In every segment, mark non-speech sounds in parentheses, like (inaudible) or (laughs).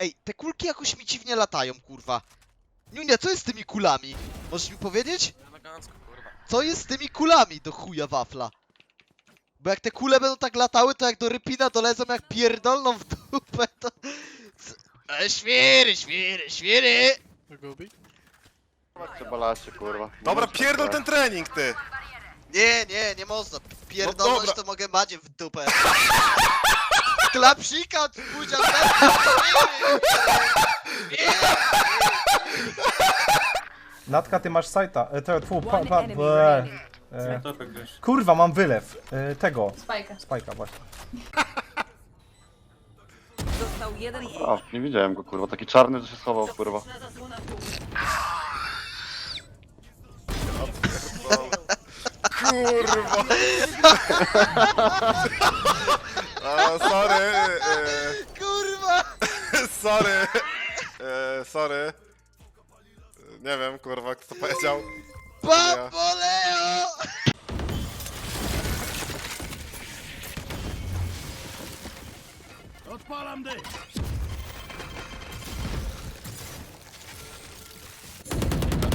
Ej, te kulki jakoś mi dziwnie latają, kurwa. Niunia, co jest z tymi kulami? Możesz mi powiedzieć? Elegancko, kurwa. Co jest z tymi kulami do chuja wafla? Bo jak te kule będą tak latały, to jak do rypina dolecą jak pierdolną w dupę, to... E, świry, świry, świry! Trzeba lasie, kurwa. Dobra, pierdol ten trening, ty! Nie, nie, nie można. No Pierdolność dobra. to mogę macie w dupę. (laughs) Klapsika od budzia Natka, ty masz sajta. E, to, tfu, pa, pa. E, kurwa, mam wylew. E, tego. Spajka. Spajka właśnie. Został jeden A, nie widziałem go, kurwa. Taki czarny, że się schował, kurwa. Kurwa! (laughs) Wiem, kurwa, kto to powiedział. Bamboleo!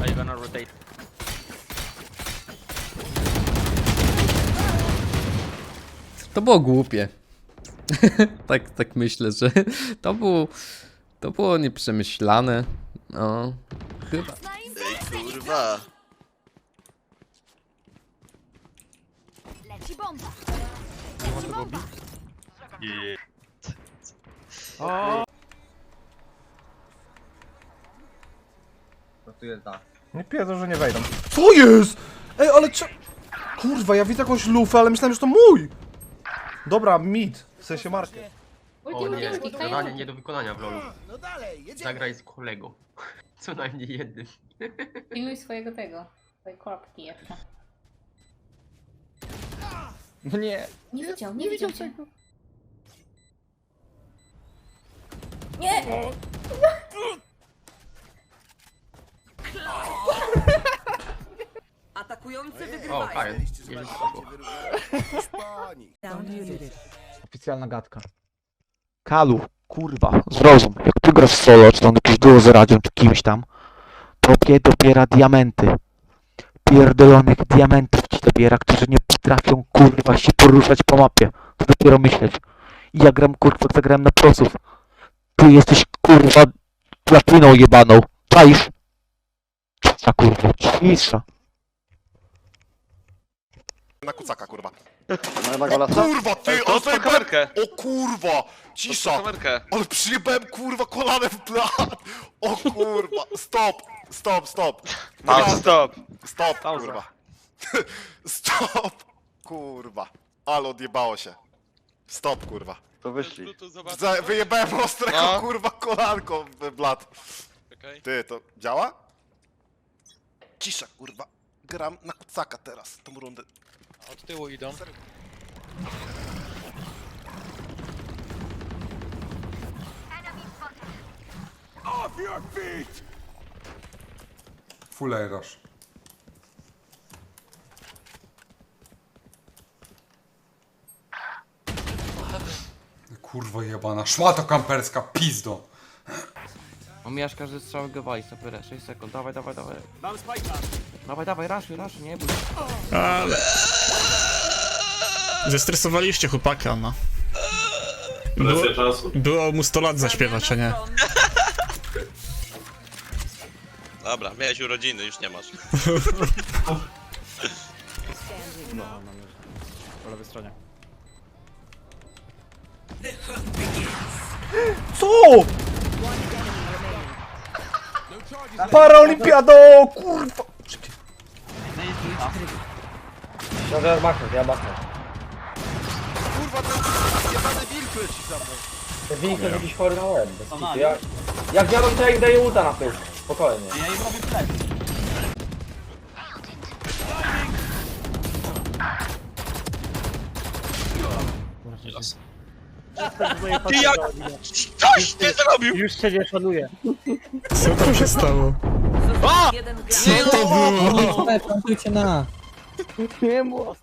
Are you gonna rotate? To było głupie. (laughs) tak, tak myślę, że to było, to było nieprzemyślane. No, chyba. Ej, kurwa. Leci bomba. Nie pierdol, że nie wejdą. Co jest? Ej, ale co? Kurwa, ja widzę jakąś lufę, ale myślałem, że to mój. Dobra, mid. W sensie markę. O nie, zadanie nie do wykonania w lolu. Zagraj z kolego. (laughs) Co najmniej jednym. Pilnuj swojego tego. Swojej korpki jeszcze. No nie. Nie widział, nie widział cię. Nie! Atakujący O, wygrywają. (laughs) Oficjalna gadka. Kalu, kurwa, zrozum. Jak ty grasz w solo, czy tam jakieś duo z radią, czy kimś tam, tobie dobiera diamenty. Pierdolonych diamentów ci dobiera, którzy nie potrafią, kurwa, się poruszać po mapie. To dopiero myśleć. I ja gram, kurwa, zagrałem na prosów. Ty jesteś, kurwa, platyną jebaną. Czaisz? Cisza, kurwa, cisza. Na kucaka, kurwa. No jednak go lasa? Kurwa, ty, To o, odpal kamerkę! o kurwa! Cisza! kamerkę! Ale przyjebałem, kurwa, kolanem w blat! O kurwa, stop, stop, stop. (laughs) Pauza, stop! Stop, Pauza. kurwa. (laughs) Stop, kurwa. Ale odjebało się. Stop, kurwa. To wyszli. Za- Wyjebałem ostrego, No. kurwa, kolanką w blat. Ty, to działa? Cisza, kurwa. Gram na kucaka teraz, tą rundę. Od tyłu idą. Full rush. Kurwa jebana, szmata kamperska, pizdo. Omijasz każdy strzał gawaj, super, 6 sekund, dawaj, dawaj, dawaj. Mam spajka! Dawaj, dawaj, raszuj, raszuj, nie bój. Ale... Zestresowaliście chłopaka, no. Było, było mu 100 lat zaśpiewać, a nie? Dobra, miałeś urodziny, już nie masz. Po lewej stronie. Co? Paraolimpiado, kurwa. Kurwa, ten jebany wilk leci za mną. Wilk to jakiś chory na łeb. bez kitu. Jak, jak ja to jak daję uta na tył. Spokojnie. Ty jak... Coś ty zrobił! Już się nie szanuję. Co tam się stało? Gracz. Co to było? Plantujcie na. Nie było.